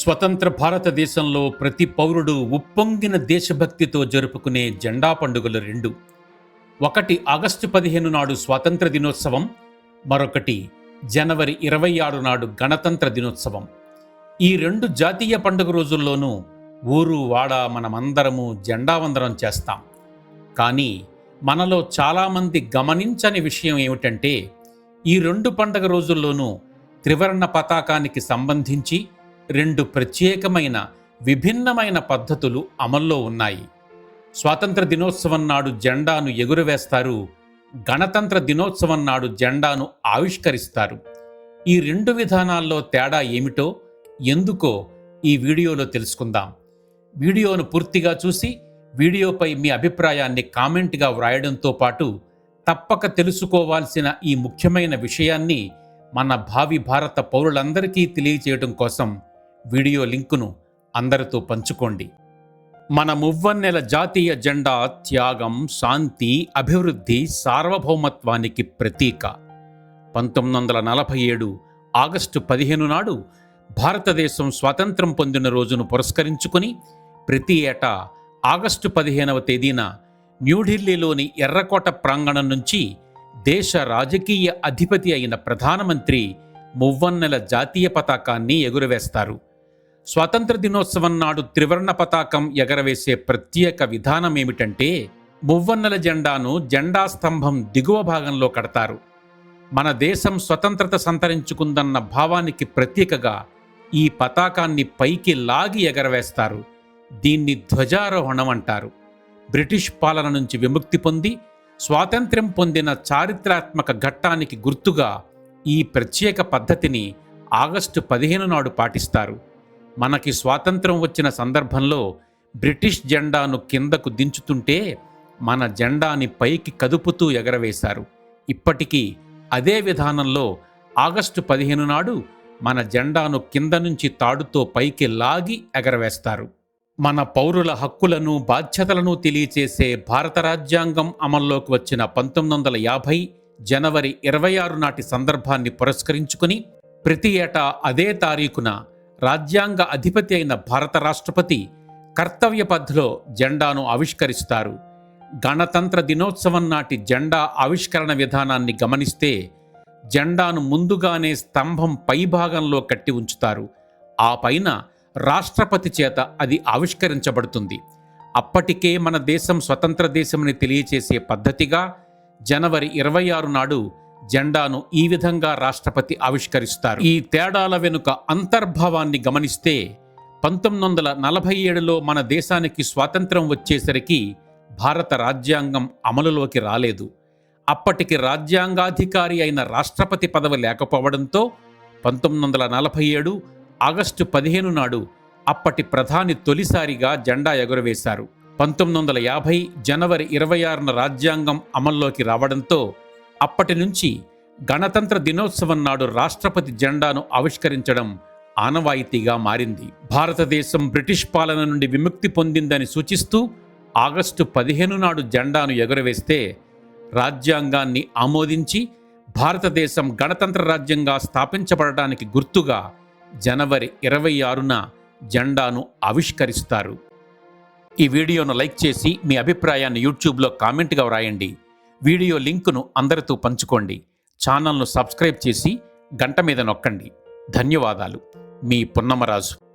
స్వతంత్ర భారతదేశంలో ప్రతి పౌరుడు ఉప్పొంగిన దేశభక్తితో జరుపుకునే జెండా పండుగలు రెండు. ఒకటి ఆగస్టు పదిహేను నాడు స్వాతంత్ర దినోత్సవం మరొకటి జనవరి ఇరవై ఆరు నాడు గణతంత్ర దినోత్సవం. ఈ రెండు జాతీయ పండుగ రోజుల్లోనూ ఊరు వాడ మనమందరము జెండా వందనం చేస్తాం. కానీ మనలో చాలామంది గమనించని విషయం ఏమిటంటే ఈ రెండు పండగ రోజుల్లోనూ త్రివర్ణ పతాకానికి సంబంధించి రెండు ప్రత్యేకమైన విభిన్నమైన పద్ధతులు అమల్లో ఉన్నాయి. స్వాతంత్ర దినోత్సవం నాడు జెండాను ఎగురవేస్తారు గణతంత్ర దినోత్సవం నాడు జెండాను ఆవిష్కరిస్తారు. ఈ రెండు విధానాల్లో తేడా ఏమిటో ఎందుకో ఈ వీడియోలో తెలుసుకుందాం. వీడియోను పూర్తిగా చూసి వీడియోపై మీ అభిప్రాయాన్ని కామెంట్గా వ్రాయడంతో పాటు తప్పక తెలుసుకోవాల్సిన ఈ ముఖ్యమైన విషయాన్ని మన భావి భారత పౌరులందరికీ తెలియచేయడం కోసం వీడియో లింకును అందరితో పంచుకోండి. మన మువ్వన్నెల జాతీయ జెండా త్యాగం శాంతి అభివృద్ధి సార్వభౌమత్వానికి ప్రతీక. పంతొమ్మిది వందల నలభై ఏడు ఆగస్టు పదిహేను నాడు భారతదేశం స్వాతంత్రం పొందిన రోజును పురస్కరించుకుని ప్రతి ఏటా ఆగస్టు పదిహేనవ తేదీన న్యూఢిల్లీలోని ఎర్రకోట ప్రాంగణం నుంచి దేశ రాజకీయ అధిపతి అయిన ప్రధానమంత్రి మువ్వన్నెల జాతీయ పతాకాన్ని ఎగురవేస్తారు. స్వాతంత్ర దినోత్సవం నాడు త్రివర్ణ పతాకం ఎగరవేసే ప్రత్యేక విధానం ఏమిటంటే మువ్వన్నెల జెండాను జెండా స్తంభం దిగువ భాగంలో కడతారు. మన దేశం స్వతంత్రత సంతరించుకుందన్న భావానికి ప్రతీకగా ఈ పతాకాన్ని పైకి లాగి ఎగరవేస్తారు. దీన్ని ధ్వజారోహణం అంటారు. బ్రిటిష్ పాలన నుంచి విముక్తి పొంది స్వాతంత్ర్యం పొందిన చారిత్రాత్మక ఘట్టానికి గుర్తుగా ఈ ప్రత్యేక పద్ధతిని ఆగస్టు పదిహేను నాడు పాటిస్తారు. మనకి స్వాతంత్రం వచ్చిన సందర్భంలో బ్రిటిష్ జెండాను కిందకు దించుతుంటే మన జెండాని పైకి కదుపుతూ ఎగరవేశారు. ఇప్పటికీ అదే విధానంలో ఆగస్టు పదిహేను నాడు మన జెండాను కింద నుంచి తాడుతో పైకి లాగి ఎగరవేస్తారు. మన పౌరుల హక్కులను బాధ్యతలను తెలియచేసే భారత రాజ్యాంగం అమల్లోకి వచ్చిన పంతొమ్మిది వందల యాభై జనవరి ఇరవై ఆరు నాటి సందర్భాన్ని పురస్కరించుకుని ప్రతి ఏటా అదే తారీఖున రాజ్యాంగ అధిపతి అయిన భారత రాష్ట్రపతి కర్తవ్య పథ్లో జెండాను ఆవిష్కరిస్తారు. గణతంత్ర దినోత్సవం నాటి జెండా ఆవిష్కరణ విధానాన్ని గమనిస్తే జెండాను ముందుగానే స్తంభం పైభాగంలో కట్టి ఉంచుతారు. ఆ పైన రాష్ట్రపతి చేత అది ఆవిష్కరించబడుతుంది. అప్పటికే మన దేశం స్వతంత్ర దేశమని తెలియచేసే పద్ధతిగా జనవరి ఇరవై ఆరు నాడు జెండాను ఈ విధంగా రాష్ట్రపతి ఆవిష్కరిస్తారు. ఈ తేడాల వెనుక అంతర్భావాన్ని గమనిస్తే పంతొమ్మిది వందల నలభై ఏడులో మన దేశానికి స్వాతంత్రం వచ్చేసరికి భారత రాజ్యాంగం అమలులోకి రాలేదు. అప్పటికి రాజ్యాంగాధికారి అయిన రాష్ట్రపతి పదవి లేకపోవడంతో పంతొమ్మిది వందల నలభై ఏడు ఆగస్టు పదిహేను నాడు అప్పటి ప్రధాని తొలిసారిగా జెండా ఎగురవేశారు. పంతొమ్మిది వందల యాభై జనవరి ఇరవై ఆరున రాజ్యాంగం అమల్లోకి రావడంతో అప్పటి నుంచి గణతంత్ర దినోత్సవం నాడు రాష్ట్రపతి జెండాను ఆవిష్కరించడం ఆనవాయితీగా మారింది. భారతదేశం బ్రిటిష్ పాలన నుండి విముక్తి పొందిందని సూచిస్తూ ఆగస్టు పదిహేను నాడు జెండాను ఎగురవేస్తే రాజ్యాంగాన్ని ఆమోదించి భారతదేశం గణతంత్ర రాజ్యంగా స్థాపించబడటానికి గుర్తుగా జనవరి ఇరవై ఆరున జెండాను ఆవిష్కరిస్తారు. ఈ వీడియోను లైక్ చేసి మీ అభిప్రాయాన్ని యూట్యూబ్లో కామెంట్గా వ్రాయండి. వీడియో లింకును అందరితో పంచుకోండి. ఛానల్ను సబ్స్క్రైబ్ చేసి గంట మీద నొక్కండి. ధన్యవాదాలు. మీ పున్నమరాజు.